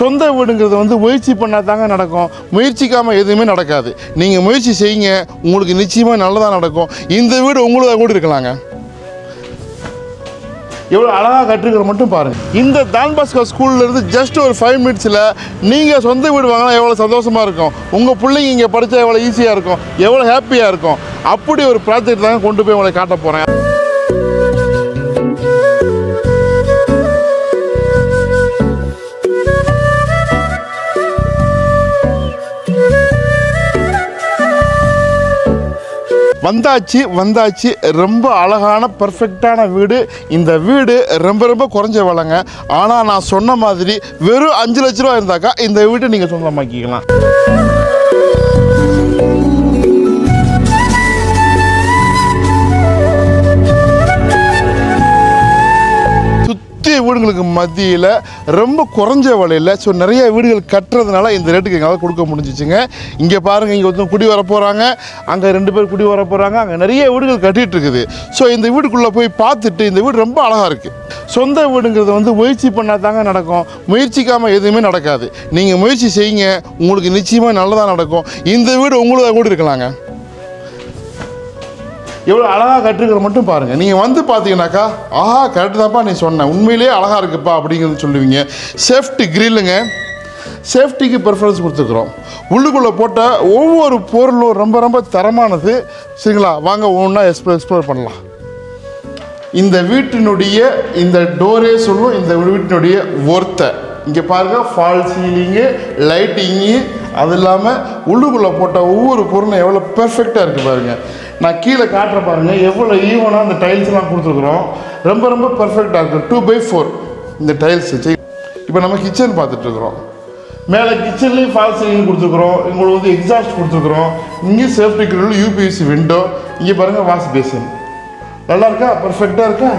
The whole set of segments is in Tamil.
சொந்த வீடுங்கிறது வந்து முயற்சி பண்ணால் தாங்க நடக்கும். முயற்சிக்காமல் எதுவுமே நடக்காது. நீங்கள் முயற்சி செய்யுங்க உங்களுக்கு நிச்சயமாக நல்லதாக நடக்கும். இந்த வீடு உங்களுக்காக கூட இருக்கலாங்க எவ்வளோ அழகாக கற்றுக்கிற மட்டும் பாருங்கள் இந்த தான் ஸ்கூல்லேருந்து ஸ்கூல்ல இருந்து ஜஸ்ட் ஒரு ஃபைவ் மினிட்ஸில் நீங்கள் சொந்த வீடு வாங்கினா எவ்வளோ சந்தோஷமாக இருக்கும். உங்கள் பிள்ளைங்க இங்கே படித்தா எவ்வளோ ஈஸியாக இருக்கும். எவ்வளோ ஹாப்பியாக இருக்கும். அப்படி ஒரு ப்ராஜெக்ட் தாங்க கொண்டு போய் உங்களை காட்ட போகிறேன் வந்தாச்சு வந்தாச்சு. ரொம்ப அழகான பர்ஃபெக்டான வீடு. இந்த வீடு ரொம்ப ரொம்ப குறைஞ்ச விலைங்க. ஆனால் நான் சொன்ன மாதிரி வெறும் அஞ்சு லட்ச ரூபா இருந்தாக்கா இந்த வீட்டை நீங்கள் சொந்தமாக்கிக்கலாம். வீடுகளுக்கு மத்தியில் ரொம்ப குறைஞ்ச விலையில் ஸோ நிறைய வீடுகள் கட்டுறதுனால இந்த ரேட்டுக்கு எங்களால் கொடுக்க முடிஞ்சிச்சுங்க. இங்கே பாருங்கள் இங்கே ஒருத்தர் குடி வர போகிறாங்க அங்கே ரெண்டு பேர் குடி வர போகிறாங்க அங்கே நிறைய வீடுகள் கட்டிகிட்டு இருக்குது. ஸோ இந்த வீட்டுக்குள்ளே போய் பார்த்துட்டு இந்த வீடு ரொம்ப அழகாக இருக்குது சொந்த வீடுங்கிறது வந்து முயற்சி பண்ணால் தாங்க நடக்கும். முயற்சிக்காமல் எதுவுமே நடக்காது. நீங்கள் முயற்சி செய்யுங்க உங்களுக்கு நிச்சயமாக நல்லதாக நடக்கும். இந்த வீடு உங்களதாக கூட இருக்கலாங்க. எவ்வளோ அழகாக கட்டுருக்கிற மட்டும் பாருங்கள் நீங்கள் வந்து பார்த்தீங்கன்னாக்கா ஆஹா கரெக்டு தான்ப்பா நீ சொன்ன. உண்மையிலேயே அழகாக இருக்குப்பா அப்படிங்கிறது சொல்லுவீங்க. சேஃப்டி கிரில்லுங்க சேஃப்டிக்கு ப்ரிஃபரன்ஸ் கொடுத்துருக்குறோம். உள்ளுக்குள்ளே போட்ட ஒவ்வொரு பொருளும் ரொம்ப ரொம்ப தரமானது. சரிங்களா? வாங்க ஒன்றா எக்ஸ்ப்ளோர் எக்ஸ்ப்ளோர் பண்ணலாம். இந்த வீட்டினுடைய இந்த டோரே சொல்லும் இந்த வீட்டினுடைய ஒர்த்தை இங்கே பாருங்கள் ஃபால் சீலிங்கு லைட்டிங்கு அது இல்லாமல் உள்ளுக்குள்ளே போட்ட ஒவ்வொரு பொருளும் எவ்வளோ பெர்ஃபெக்டாக இருக்குது பாருங்கள் நான் கீழே காட்டுற பாருங்கள் எவ்வளோ ஈவனாக அந்த டைல்ஸ்லாம் கொடுத்துருக்குறோம். ரொம்ப ரொம்ப பெர்ஃபெக்டாக இருக்குது டூ பை ஃபோர் இந்த டைல்ஸ் இப்போ நம்ம கிச்சன் பார்த்துட்ருக்குறோம் மேலே கிச்சன்லேயும் ஃபால் சீலிங் கொடுத்துருக்குறோம். உங்களுக்கு வந்து எக்ஸாஸ்ட் கொடுத்துருக்குறோம். இங்கேயும் சேஃப்டி கிரில் யூபிஎஸ்சி விண்டோ இங்கே பாருங்கள் வாஷ் பேசின் நல்லா இருக்கா? பர்ஃபெக்டாக இருக்கா?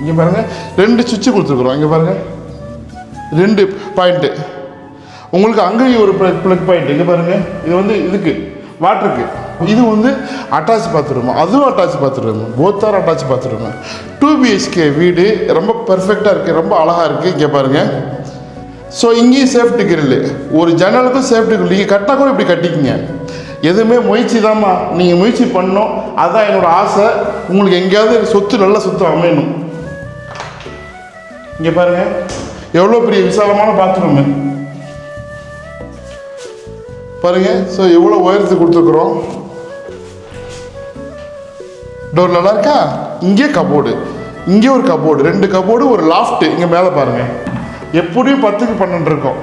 இங்கே பாருங்கள் ரெண்டு சுவிட்சு கொடுத்துருக்குறோம். இங்கே பாருங்கள் ரெண்டு பாயிண்ட்டு உங்களுக்கு அங்கேயும் ஒரு ப்ளக் பாயிண்ட் இங்கே பாருங்கள் இது வந்து இதுக்கு. வாட்டருக்கு இது வந்து அட்டாச் பாத்ரூம் அதுவும் அட்டாச் பாத்ரூம் போத்தார் அட்டாச் பாத்ரூம் டூ பிஹெச்கே வீடு. ரொம்ப பர்ஃபெக்டாக இருக்குது ரொம்ப அழகாக இருக்குது இங்கே பாருங்கள் ஸோ இங்கேயும் சேஃப்டி கிரில் ஒரு ஜன்னலுக்கும் சேஃப்டி கிரில் நீங்கள் கட்டாக கூட இப்படி கட்டிக்கிங்க. எதுவுமே முயற்சி தாம்மா நீங்கள் முயற்சி பண்ணணும். அதுதான் என்னோடய ஆசை. உங்களுக்கு எங்கேயாவது சொத்து நல்ல சொத்து அமையணும். இங்கே பாருங்கள் எவ்வளோ பெரிய விசாலமான பாத்ரூமு பாருங்கள் ஸோ எவ்வளோ உயரத்துக்கு கொடுத்துருக்குறோம்? டோர் நல்லா இருக்கா? இங்கே கபோர்டு இங்கே ஒரு கபோர்டு ரெண்டு கபோர்டு ஒரு லாஃப்ட் இங்கே மேலே பாருங்கள் எப்படியும் பத்துக்கு பன்னெண்டு இருக்கும்.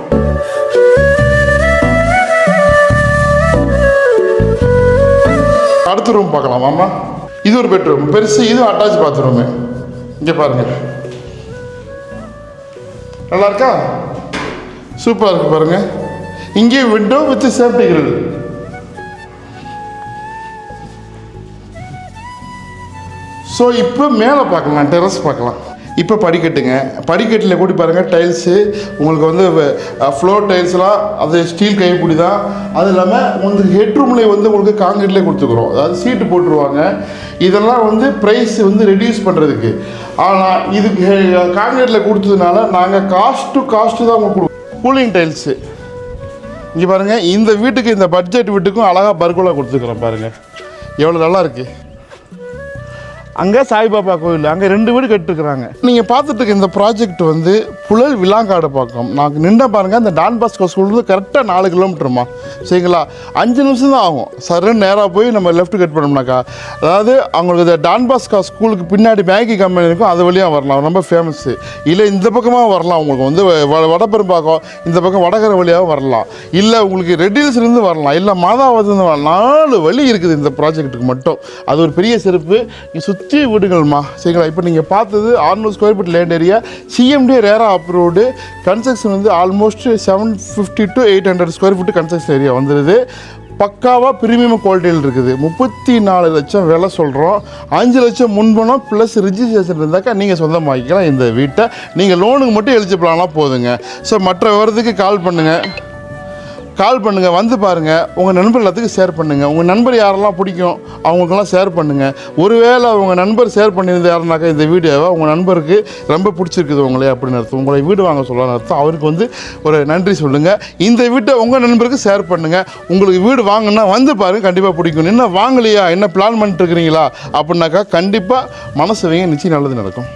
அடுத்த ரூம் பார்க்கலாம் மாமா இது ஒரு பெட்ரூம் பெருசு இது அட்டாச் பாத்ரூமு இங்கே பாருங்க. நல்லா இருக்கா? சூப்பராக இருக்கு பாருங்கள் இங்கே window with safety grill so இப்போ மேலே பார்க்கலாம் டெரஸ் பார்க்கலாம். இப்போ படிக்கட்டுங்க. படிக்கட்டில் கூடி பாருங்கள் டைல்ஸு உங்களுக்கு வந்து ஃப்ளோர் டைல்ஸ்லாம் அது ஸ்டீல் கைப்பிடி தான். அது இல்லாமல் உங்களுக்கு ஹெட்ரூம்லே வந்து உங்களுக்கு காங்கிரீட்லேயே கொடுத்துக்குறோம். அதாவது சீட்டு போட்டுருவாங்க. இதெல்லாம் வந்து ப்ரைஸ் வந்து ரெடியூஸ் பண்ணுறதுக்கு ஆனால் இதுக்கு காங்கிரீட்டில் கொடுத்ததுனால நாங்கள் காஸ்ட் டு காஸ்ட்டு தான் உங்களுக்கு கொடுப்போம் கூலிங் டைல்ஸு இங்கே பாருங்கள் இந்த வீட்டுக்கு இந்த பட்ஜெட் வீட்டுக்கும் அழகாக பர்குலா கொடுத்துருக்குறோம் பாருங்கள் எவ்வளோ நல்லா இருக்குது அங்கே சாய்பாபா கோயில் அங்கே ரெண்டு வீடு கட்டிருக்கிறாங்க. நீங்கள் பார்த்துட்டு இருக்க இந்த ப்ராஜெக்ட் வந்து புழல் விலாங்காடு பக்கம். நான் நின்று பாருங்கள் அந்த டான் பாஸ்கோ ஸ்கூல்லேருந்து கரெக்டாக நாலு கிலோமீட்டருமா சரிங்களா? அஞ்சு நிமிஷம் தான் ஆகும். சருன்னு நேராக போய் நம்ம லெஃப்ட் கட் பண்ணோம்னாக்கா. அதாவது அவங்களுக்கு இந்த டான் பாஸ்கோ ஸ்கூலுக்கு பின்னாடி மேகி கம்பெனி இருக்கும் அது வழியாக வரலாம். ரொம்ப ஃபேமஸ்ஸு இல்லை இந்த பக்கமாக வரலாம் உங்களுக்கு. வந்து வ- வடபெரும்பாக்கம் இந்த பக்கம் வடகரை வழியாக வரலாம். இல்லை உங்களுக்கு ரெட்டில்ஸ்லேருந்து வரலாம். இல்லை மாதாவதுலேருந்து வரலாம். நாலு வழி இருக்குது இந்த ப்ராஜெக்ட்டுக்கு மட்டும். அது ஒரு பெரிய சிறப்பு. இங்கே சுற்றி வீடுகள்மா. சரிங்களா? இப்போ நீங்கள் பார்த்தது 600 square feet land area CMDA RERA approved construction வந்து almost seven fifty to eight hundred square feet construction area வந்துடுது பக்காவாக பிரீமியம் குவாலிட்டியில் இருக்குது. முப்பத்தி நாலு லட்சம் விலை சொல்கிறோம் அஞ்சு லட்சம் முன்பணம் ப்ளஸ் ரிஜிஸ்ட்ரேஷன் இருந்தாக்கா நீங்கள் சொந்தமாக்கிக்கலாம் இந்த வீட்டை. நீங்கள் லோனுக்கு மட்டும் எலிஜிபிளானா போதுங்க. ஸோ மற்ற விவரத்துக்கு கால் பண்ணுங்கள் கால் பண்ணுங்கள் வந்து பாருங்கள் உங்கள் நண்பர் எல்லாத்துக்கும் ஷேர் பண்ணுங்கள் உங்கள் நண்பர் யாரெல்லாம் பிடிக்கும் அவங்களுக்கெல்லாம் ஷேர் பண்ணுங்கள் ஒருவேளை உங்கள் நண்பர் ஷேர் பண்ணியிருந்த யாருனாக்கா இந்த வீடியோவை உங்கள் நண்பருக்கு ரொம்ப பிடிச்சிருக்குது உங்களே அப்படின்னு அர்த்தம். உங்களை வீடு வாங்க சொல்லலாம்னு அர்த்தம். அவருக்கு வந்து ஒரு நன்றி சொல்லுங்கள் இந்த வீட்டை உங்கள் நண்பருக்கு ஷேர் பண்ணுங்கள் உங்களுக்கு வீடு வாங்கினா வந்து பாருங்கள் கண்டிப்பாக பிடிக்கும். என்ன வாங்கலையா? என்ன பிளான் பண்ணிட்டு இருக்கிறீங்களா? அப்படின்னாக்கா கண்டிப்பாக மனசு வைங்க. நிச்சயம் நல்லது நடக்கும்.